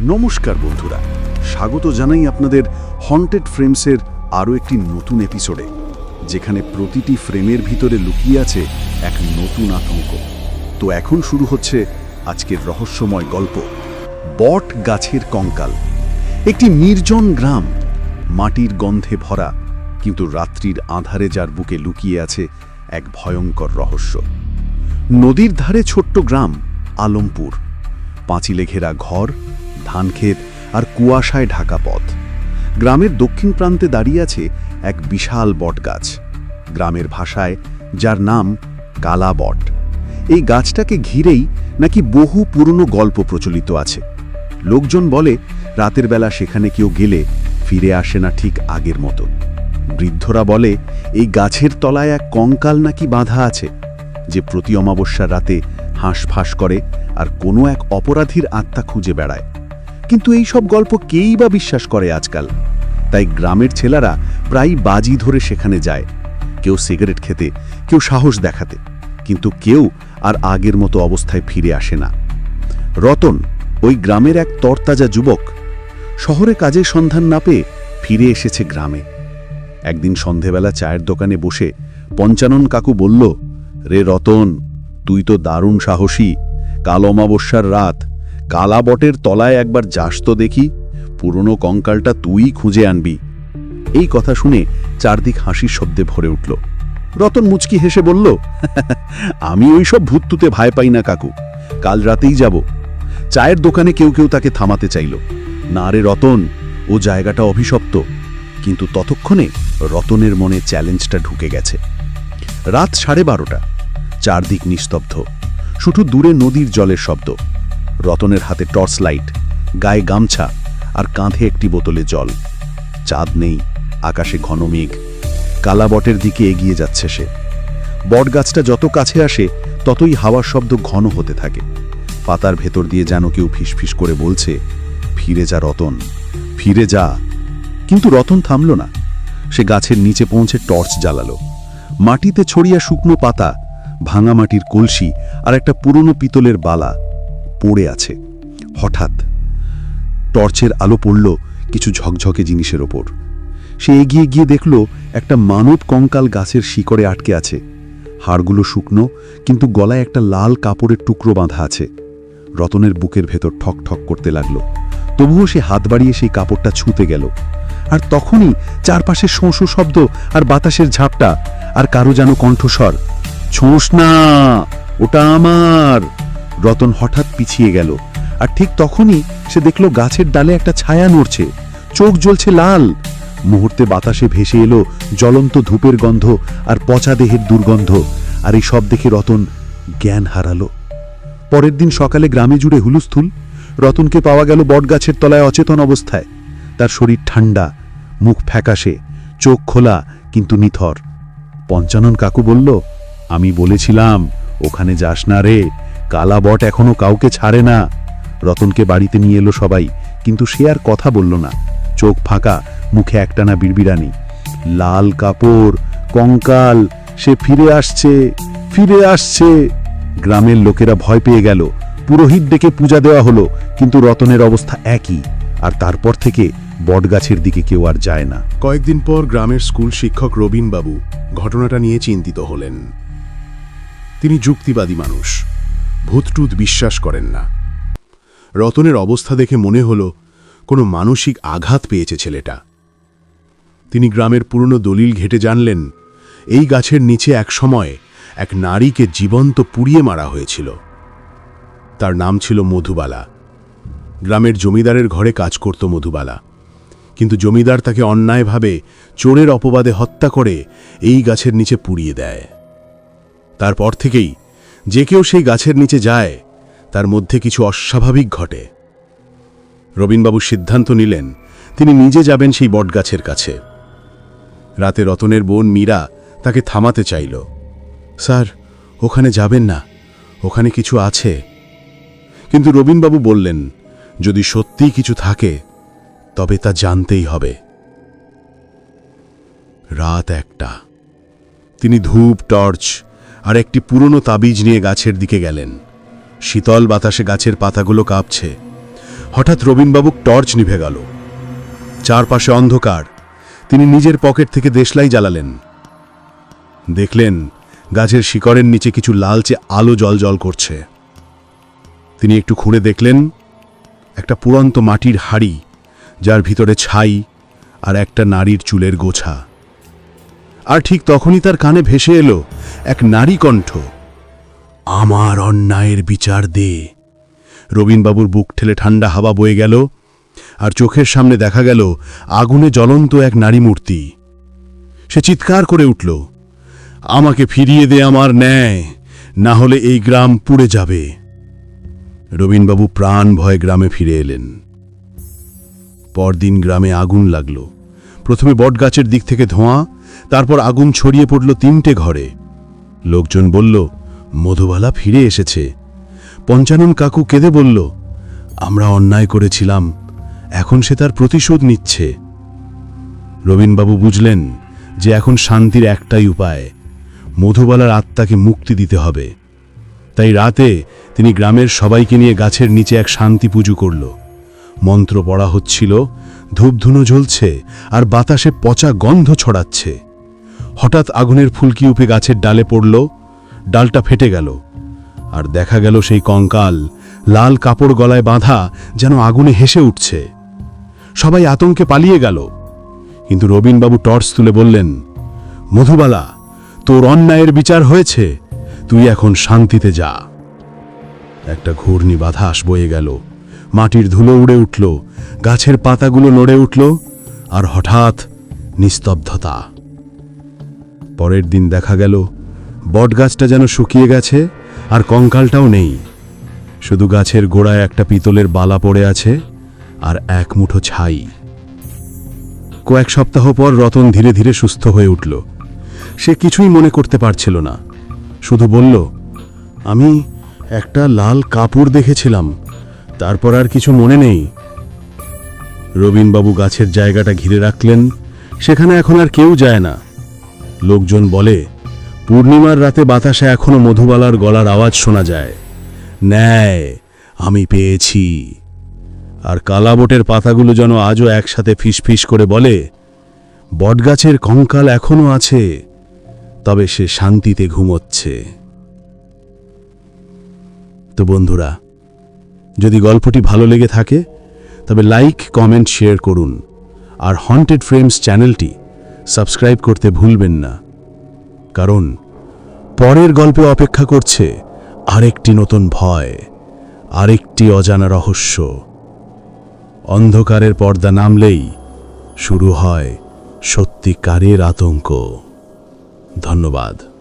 নমস্কার বন্ধুরা। স্বাগত জানাই আপনাদের হন্টেড ফ্রেমসের আরও একটি নতুন এপিসোডে যেখানে প্রতিটি ফ্রেমের ভিতরে লুকিয়ে আছে এক নতুন আতঙ্ক। তো এখন শুরু হচ্ছে আজকের রহস্যময় গল্প, বট গাছের কঙ্কাল। একটি নির্জন গ্রাম, মাটির গন্ধে ভরা, কিন্তু রাত্রির আধারে যার বুকে লুকিয়ে আছে এক ভয়ঙ্কর রহস্য। নদীর ধারে ছোট্ট গ্রাম, আলমপুর। পাঁচিলে ঘেরা ঘর ধানক্ষেত আর কুয়াশায় ঢাকা পথ। গ্রামের দক্ষিণ প্রান্তে দাঁড়িয়ে আছে এক বিশাল বটগাছ। গ্রামের ভাষায়, যার নাম কালা বট। এই গাছটাকে ঘিরেই নাকি বহু পুরনো গল্প প্রচলিত আছে। লোকজন বলে, রাতের বেলা সেখানে কেউ গেলে ফিরে আসে না ঠিক আগের মতো। বৃদ্ধরা বলে, এই গাছের তলায় এক কঙ্কাল নাকি বাঁধা আছে, যে প্রতি অমাবস্যার রাতে হাঁসফাঁস করে আর কোনো এক অপরাধীর আত্মা খুঁজে বেড়ায়। কিন্তু এই সব গল্প কেই বা বিশ্বাস করে আজকাল? তাই গ্রামের ছেলেরা প্রায় বাজি ধরে সেখানে যায়। কেউ সিগারেট খেতে, কেউ সাহস দেখাতে, কিন্তু কেউ আর আগের মতো অবস্থায় ফিরে আসে না। রতন, ওই গ্রামের এক তরতাজা যুবক, শহরে কাজের সন্ধান না পেয়ে ফিরে এসেছে গ্রামে। একদিন সন্ধেবেলা চায়ের দোকানে বসে পঞ্চানন কাকু বলল, রে রতন, তুই তো দারুণ সাহসী। কাল অমাবস্যার রাত কালা বটের তলায় একবার যাস তো দেখি, পুরনো কঙ্কালটা তুই খুঁজে আনবি। এই কথা শুনে চারদিক হাসির শব্দে ভরে উঠল। রতন মুচকি হেসে বলল, আমি ওই সব ভূততুতে ভয় পাই না, কাকু। কাল রাতেই যাব। চায়ের দোকানে কেউ কেউ তাকে থামাতে চাইল। না রে রতন, ও জায়গাটা অভিশপ্ত। কিন্তু ততক্ষণে রতনের মনে চ্যালেঞ্জটা ঢুকে গেছে। রাত সাড়ে বারোটা। চারদিক নিস্তব্ধ। শুধু দূরে নদীর জলের শব্দ। রতনের হাতে টর্চ লাইট, গায়ে গামছা আর কাঁধে একটি বোতলে জল। চাঁদ নেই, আকাশে ঘন মেঘ। কালা বটের দিকে এগিয়ে যাচ্ছে সে। বটগাছটা যত কাছে আসে, ততই হাওয়ার শব্দ ঘন হতে থাকে। পাতার ভেতর দিয়ে যেন কেউ ফিসফিস করে বলছে, ফিরে যা রতন, ফিরে যা। কিন্তু রতন থামল না। সে গাছের নিচে পৌঁছে টর্চ জ্বালালো। মাটিতে ছড়িয়া শুকনো পাতা, ভাঙা মাটির কলসি আর একটা পুরনো পিতলের বালা। পড়ে আছে। হঠাৎ টর্চের আলো পড়ল কিছু ঝকঝকে জিনিসের ওপর। সে এগিয়ে গিয়ে দেখল একটা মানব কঙ্কাল গাছের শিকড়ে আটকে আছে। হাড়গুলো শুকনো, কিন্তু গলায় একটা লাল কাপড়ের টুকরো বাঁধা আছে। রতনের বুকের ভেতর ঠক ঠক করতে লাগল। তবুও সে হাত বাড়িয়ে সেই কাপড়টা ছুঁতে গেল। আর তখনই চারপাশে শোঁসো শব্দ আর বাতাসের ঝাপটা আর কারও যেন কণ্ঠস্বর, ছোঁস না, ওটা আমার! রতন হঠাৎ পিছিয়ে গেল। আর ঠিক তখনই সে দেখল গাছের ডালে একটা ছায়া নড়ছে। চোখ জ্বলছে লাল। মুহূর্তে বাতাসে ভেসে এলো জ্বলন্ত ধূপের গন্ধ আর পচা দেহের দুর্গন্ধ। আর এই সব দেখে রতন জ্ঞান হারালো। পরের দিন সকালে গ্রামে জুড়ে হুলুস্থুল। রতনকে পাওয়া গেল বটগাছের তলায় অচেতন অবস্থায়। তার শরীর ঠান্ডা, মুখ ফ্যাকাশে, চোখ খোলা, কিন্তু নিথর। পঞ্চানন কাকু বলল, আমি বলেছিলাম, ওখানে যাস না রে। কালা বট এখনও কাউকে ছাড়ে না। রতনকে বাড়িতে নিয়ে এলো সবাই, কিন্তু সে আর কথা বলল না। চোখ ফাঁকা, মুখে একটানা বিড়বিড়ানি। লাল কাপড়, কঙ্কাল, সে ফিরে আসছে ফিরে আসছে। গ্রামের লোকেরা ভয় পেয়ে গেল। পুরোহিত ডেকে পূজা দেওয়া হলো, কিন্তু রতনের অবস্থা একই। আর তারপর থেকে বটগাছের দিকে কেউ আর যায় না। কয়েকদিন পর গ্রামের স্কুল শিক্ষক রবিনবাবু ঘটনাটা নিয়ে চিন্তিত হলেন। তিনি যুক্তিবাদী মানুষ। ভূতটুত বিশ্বাস করেন না। রতনের অবস্থা দেখে মনে হল কোনো মানসিক আঘাত পেয়েছে ছেলেটা। তিনি গ্রামের পুরনো দলিল ঘেটে জানলেন, এই গাছের নিচে এক সময় এক নারীকে জীবন্ত পুড়িয়ে মারা হয়েছিল। তার নাম ছিল মধুবালা। গ্রামের জমিদারের ঘরে কাজ করত মধুবালা। কিন্তু জমিদার তাকে অন্যায়ভাবে চোরের অপবাদে হত্যা করে এই গাছের নিচে পুড়িয়ে দেয়। তারপর থেকেই যে কেউ সেই গাছের নিচে যায়, তার মধ্যে কিছু অস্বাভাবিক ঘটে। রবীনবাবু সিদ্ধান্ত নিলেন, তিনি নিজে যাবেন সেই বটগাছের কাছে। রাতে রতনের বোন মীরা তাকে থামাতে চাইল। স্যার, ওখানে যাবেন না, ওখানে কিছু আছে। কিন্তু রবীনবাবু বললেন, যদি সত্যিই কিছু থাকে, তবে তা জানতেই হবে। রাত একটা। তিনি ধূপ, টর্চ আর একটি পুরনো তাবিজ নিয়ে গাছের দিকে গেলেন। শীতল বাতাসে গাছের পাতাগুলো কাঁপছে। হঠাৎ রবীনবাবু টর্চ নিভে গেল। চারপাশে অন্ধকার। তিনি নিজের পকেট থেকে দেশলাই জ্বালালেন। দেখলেন, গাছের শিকড়ের নিচে কিছু লালচে আলো জল করছে। তিনি একটু খুঁড়ে দেখলেন, একটা পুরন্ত মাটির হাড়ি, যার ভিতরে ছাই আর একটা নারীর চুলের গোছা। আর ঠিক তখনই তার কানে ভেসে এলো এক নারী কণ্ঠ। আমার অন্যায়ের বিচার দে। রবীনবাবুর বুক ঠেলে ঠান্ডা হাওয়া বয়ে গেল আর চোখের সামনে দেখা গেল আগুনে জ্বলন্ত এক নারী মূর্তি। সে চিৎকার করে উঠল, আমাকে ফিরিয়ে দে আমার ন্যায়, না হলে এই গ্রাম পুড়ে যাবে। রবীনবাবু প্রাণ ভয়ে গ্রামে ফিরে এলেন। পরদিন গ্রামে আগুন লাগল। প্রথমে বটগাছের দিক থেকে ধোঁয়া তারপর আগুন ছড়িয়ে পড়ল তিনটে ঘরে। লোকজন বলল, মধুবালা ফিরে এসেছে। পঞ্চানন কাকু কেঁদে বলল, আমরা অন্যায় করেছিলাম, এখন সে তার প্রতিশোধ নিচ্ছে। রবীনবাবু বুঝলেন যে এখন শান্তির একটাই উপায়, মধুবালার আত্মাকে মুক্তি দিতে হবে। তাই রাতে তিনি গ্রামের সবাইকে নিয়ে গাছের নিচে এক শান্তি পুজো করল। মন্ত্র পড়া হচ্ছিল, ধূপধুনো জ্বলছে আর বাতাসে পচা গন্ধ ছড়াচ্ছে। হঠাৎ আগুনের ফুলকি উপে গাছের ডালে পড়ল, ডালটা ফেটে গেল। আর দেখা গেল সেই কঙ্কাল, লাল কাপড় গলায় বাঁধা যেন আগুনে হেসে উঠছে। সবাই আতঙ্কে পালিয়ে গেল। কিন্তু রবীনবাবু টর্চ তুলে বললেন, মধুবালা, তোর অন্যায়ের বিচার হয়েছে। তুই এখন শান্তিতে যা। একটা ঘূর্ণি বাতাস বয়ে গেল। মাটির ধুলো উড়ে উঠল, গাছের পাতাগুলো নড়ে উঠল, আর হঠাৎ নিস্তব্ধতা। পরের দিন দেখা গেল, বটগাছটা যেন শুকিয়ে গেছে আর কঙ্কালটাও নেই। শুধু গাছের গোড়ায় একটা পিতলের বালা পড়ে আছে আর এক মুঠো ছাই। কয়েক সপ্তাহ পর রতন ধীরে ধীরে সুস্থ হয়ে উঠল। সে কিছুই মনে করতে পারছিল না। শুধু বলল, আমি একটা লাল কাপড় দেখেছিলাম, তারপর আর কিছু মনে নেই। রবীনবাবু গাছের জায়গাটা ঘিরে রাখলেন, সেখানে এখন আর কেউ যায় না। লোকজন বলে, পূর্ণিমার রাতে বাতাসে এখনও মধুবালার গলার আওয়াজ শোনা যায়। ন্যায়, আমি পেয়েছি। আর কালাবোটের পাতাগুলো যেন আজও একসাথে ফিসফিস করে বলে, বটগাছের কঙ্কাল এখনও আছে, তবে সে শান্তিতে ঘুমোচ্ছে। তো বন্ধুরা, যদি গল্পটি ভালো লেগে থাকে, তবে লাইক, কমেন্ট, শেয়ার করুন। আর হন্টেড ফ্রেমস চ্যানেলটি সাবস্ক্রাইব করতে ভুলবেন না। কারণ পরের গল্পে অপেক্ষা করছে আরেকটি নতুন ভয়, আরেকটি অজানা রহস্য। অন্ধকারের পর্দা নামলেই শুরু হয় সত্যিকারের আতঙ্ক। ধন্যবাদ।